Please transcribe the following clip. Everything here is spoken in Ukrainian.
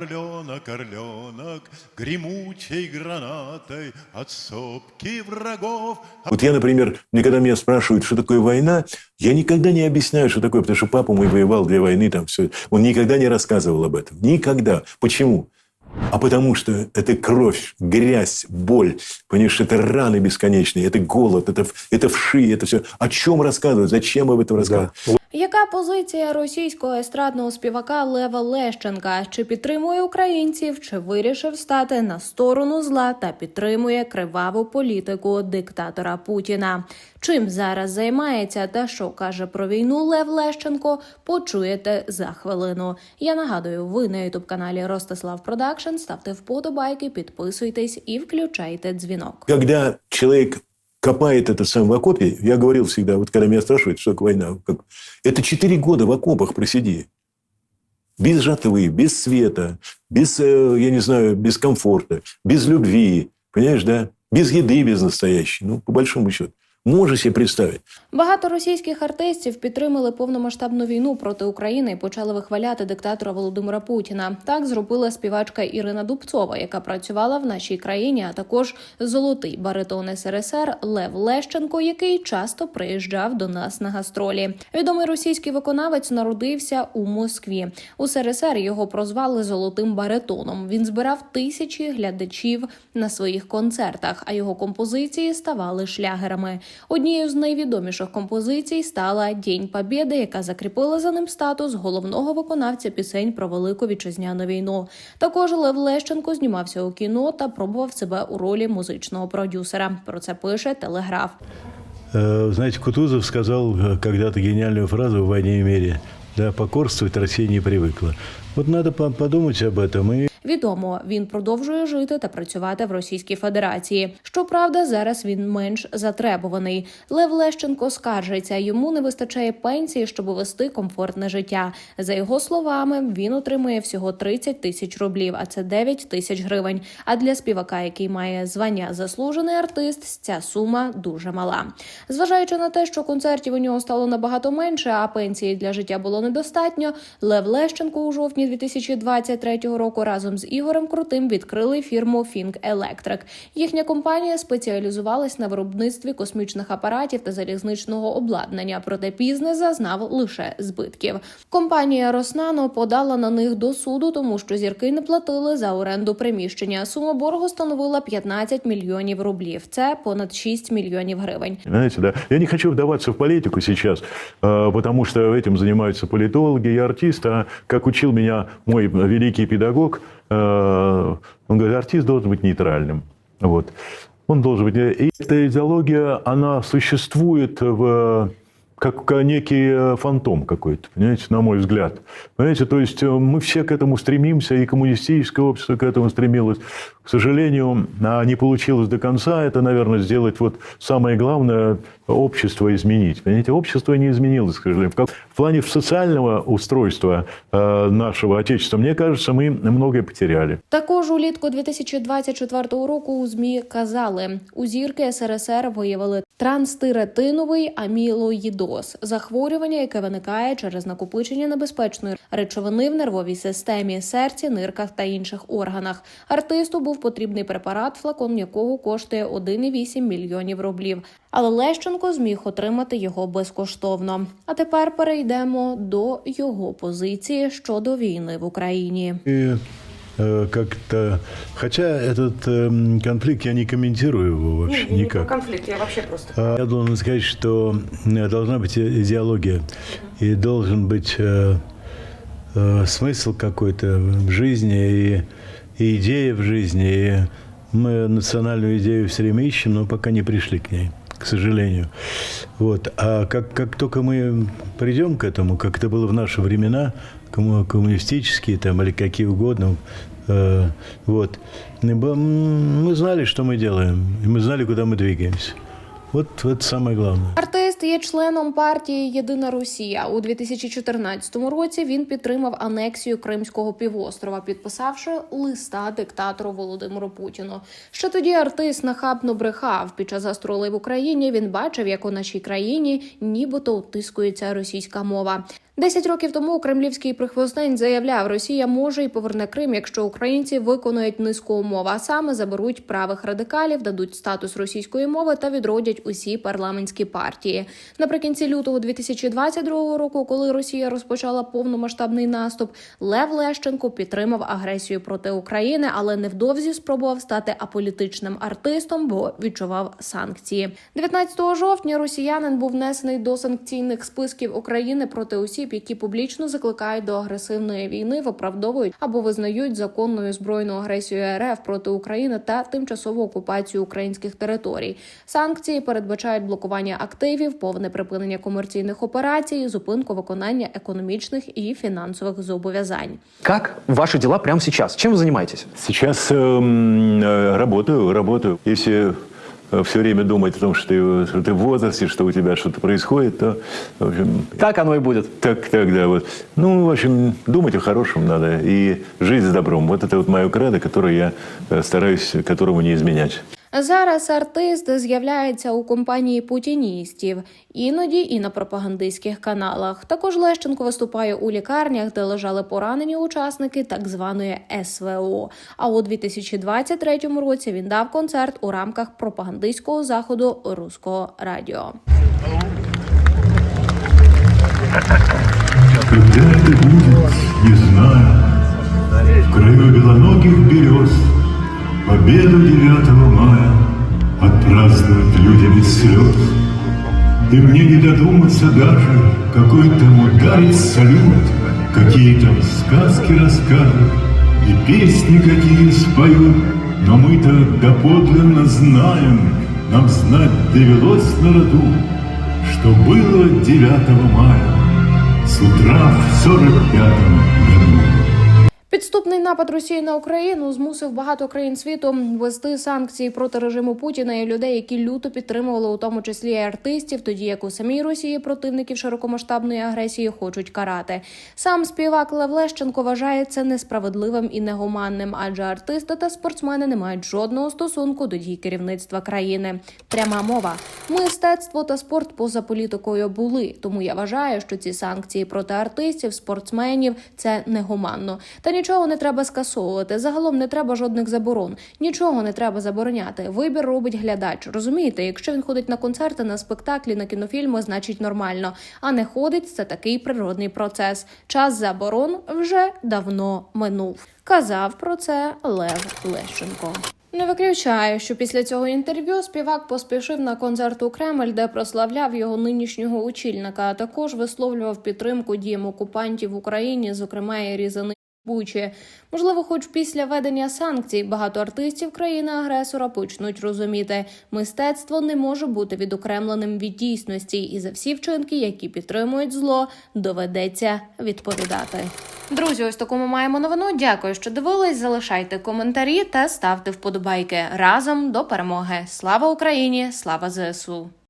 Орленок, орленок, гремучей гранатой от сопки врагов Вот я, например, мне когда меня спрашивают, что такое война, я никогда не объясняю, что такое, потому что папа мой воевал две войны, там все. Он никогда не рассказывал об этом. Никогда. Почему? А потому что это кровь, грязь, боль, понимаешь, это раны бесконечные, это голод, это, это вши, это все. О чем рассказывать? Зачем об этом рассказывать? Яка позиція російського естрадного співака Лева Лещенка? Чи підтримує українців, чи вирішив стати на сторону зла та підтримує криваву політику диктатора Путіна? Чим зараз займається та що каже про війну Лев Лещенко? Почуєте за хвилину. Я нагадую, ви на ютуб каналі Ростислав Продакшн. Ставте вподобайки, підписуйтесь і включайте дзвінок. Когда человек копает это сам в окопе, я говорил всегда, вот когда меня спрашивают, что такое война, как- это четыре года в окопах просиди. Без жатвы, без света, без, э, я не знаю, без комфорта, без любви, понимаешь, да? Без еды, без настоящей. Ну, по большому счету. Можешь себе представить. Багато російських артистів підтримали повномасштабну війну проти України і почали вихваляти диктатора Володимира Путіна. Так зробила співачка Ірина Дубцова, яка працювала в нашій країні, а також золотий баритон СРСР Лев Лещенко, який часто приїжджав до нас на гастролі. Відомий російський виконавець народився у Москві. У СРСР його прозвали золотим баритоном. Він збирав тисячі глядачів на своїх концертах, а його композиції ставали шлягерами. Однією з найвідоміших композицій стала День Побєди, яка закріпила за ним статус головного виконавця пісень про велику вітчизняну війну. Також Лев Лещенко знімався у кіно та пробував себе у ролі музичного продюсера. Про це пише Телеграф. Э, Знаете, Кутузов сказал э, когда-то гениальную фразу в «Войне и мире». Да, покорствовать Россия не привыкла. Вот надо по- подумать об этом и Відомо, він продовжує жити та працювати в Російській Федерації. Щоправда, зараз він менш затребуваний. Лев Лещенко скаржиться, йому не вистачає пенсії, щоб вести комфортне життя. За його словами, він отримує всього 30 тисяч рублів, а це 9 тисяч гривень. А для співака, який має звання заслужений артист, ця сума дуже мала. Зважаючи на те, що концертів у нього стало набагато менше, а пенсії для життя було недостатньо. Лев Лещенко у жовтні 2023 року разом з Ігорем Крутим відкрили фірму Think Electric. Їхня компанія спеціалізувалась на виробництві космічних апаратів та залізничного обладнання, проте бізнес зазнав лише збитків. Компанія Роснано подала на них до суду, тому що зірки не платили за оренду приміщення. Сума боргу становила 15 мільйонів рублів. Це понад 6 мільйонів гривень. Знаете, да? Я не хочу вдаваться в политику сейчас, э, потому что этим занимаются политологи и артисты. А как учил меня мой великий педагог, э, он говорит, артист должен быть нейтральным. Вот. Он должен быть... И эта идеология, она существует в как некий э, фантом какой-то, понимаете, на мой взгляд. Понимаете, то есть э, мы все к этому стремимся, и коммунистическое общество к этому стремилось. К сожалению, а, не получилось до конца. Это, наверное, сделать вот самое главное – общество изменить. Понимаете, общество не изменилось, к сожалению. В, как- в плане социального устройства э, нашего Отечества, мне кажется, мы многое потеряли. Також улітку 2024 року у змі казали, у зірки СРСР виявили транстиретиновий амілоїдоз – захворювання, яке виникає через накопичення небезпечної речовини в нервовій системі, серці, нирках та інших органах. Артисту був потрібний препарат, флакон якого коштує 1,8 мільйонів рублів. Але Лещенко зміг отримати його безкоштовно. А тепер перейдемо до його позиції щодо війни в Україні. И, э, как-то... Хотя этот эм, конфликт я не комментирую его вообще Не, не никак. про конфликт, я вообще просто. А Я должен сказать, что э, должна быть и- идеология и должен быть э, э, смысл какой-то в жизни и, и идея в жизни. И мы национальную идею все время ищем, но пока не пришли к ней, к сожалению. Вот. А как, как только мы придем к этому, как это было в наши времена, комму- коммунистические там или какие угодно, э, вот, мы бы- м, мы знали, что мы делаем, и мы знали, куда мы двигаемся. Вот от саме головне. Артист є членом партії Єдина Росія. У 2014 році він підтримав анексію Кримського півострова, підписавши листа диктатору Володимиру Путіну. Ще тоді артист нахабно брехав. Під час гастролей в Україні він бачив, як у нашій країні нібито утискується російська мова. Десять років тому кремлівський прихвостень заявляв, Росія може і поверне Крим, якщо українці виконують низку умов, а саме заберуть правих радикалів, дадуть статус російської мови та відродять усі парламентські партії. Наприкінці лютого 2022 року, коли Росія розпочала повномасштабний наступ, Лев Лещенко підтримав агресію проти України, але невдовзі спробував стати аполітичним артистом, бо відчував санкції. 19 жовтня росіянин був внесений до санкційних списків України проти осіб, які публічно закликають до агресивної війни, виправдовують або визнають законною збройну агресію РФ проти України та тимчасову окупацію українських територій. Санкції передбачають блокування активів, повне припинення комерційних операцій, зупинку виконання економічних і фінансових зобов'язань. Как ваши дела прямо сейчас? Чем вы занимаетесь? Сейчас эм, э, работаю, работаю. Если все время думать о том, что ты, что ты в возрасте, что у тебя что-то происходит, то, в общем, Так оно и будет. так, так, да, вот. Ну, в общем, думать о хорошем надо и жить с добром. Вот это вот мое кредо, которое я э, стараюсь, которому не изменять. Зараз артист з'являється у компанії путіністів, іноді і на пропагандистських каналах. Також Лещенко виступає у лікарнях, де лежали поранені учасники так званої СВО. А у 2023 році він дав концерт у рамках пропагандистського заходу Руського радіо. Когда это будет, не знаю. В краю белоногих берез Победу 9 мая Отпразднуют люди без слез. И мне не додуматься даже, Какой там ударит салют, Какие там сказки расскажут И песни какие споют. Но мы-то доподлинно знаем, Нам знать довелось на роду, Что было 9 мая с утра в 45-м году. Підступний напад Росії на Україну змусив багато країн світу ввести санкції проти режиму Путіна і людей, які люто підтримували, у тому числі артистів, тоді як у самій Росії противників широкомасштабної агресії хочуть карати. Сам співак Лев Лещенко вважає це несправедливим і негуманним, адже артисти та спортсмени не мають жодного стосунку до дій керівництва країни. Пряма мова мистецтво та спорт поза політикою були. Тому я вважаю, що ці санкції проти артистів, спортсменів це негуманно. Та нічого не треба скасовувати. Загалом не треба жодних заборон. Нічого не треба забороняти. Вибір робить глядач. Розумієте, якщо він ходить на концерти, на спектаклі, на кінофільми, значить нормально. А не ходить це такий природний процес. Час заборон вже давно минув. Казав про це Лев Лещенко. Не виключаю, що після цього інтерв'ю співак поспішив на концерт у Кремль, де прославляв його нинішнього очільника, а також висловлював підтримку діям окупантів в Україні, зокрема і різани. Бучі. Можливо, хоч після ведення санкцій багато артистів країни-агресора почнуть розуміти, мистецтво не може бути відокремленим від дійсності, і за всі вчинки, які підтримують зло, доведеться відповідати. Друзі, ось таку ми маємо новину. Дякую, що дивились. Залишайте коментарі та ставте вподобайки разом до перемоги. Слава Україні! Слава ЗСУ!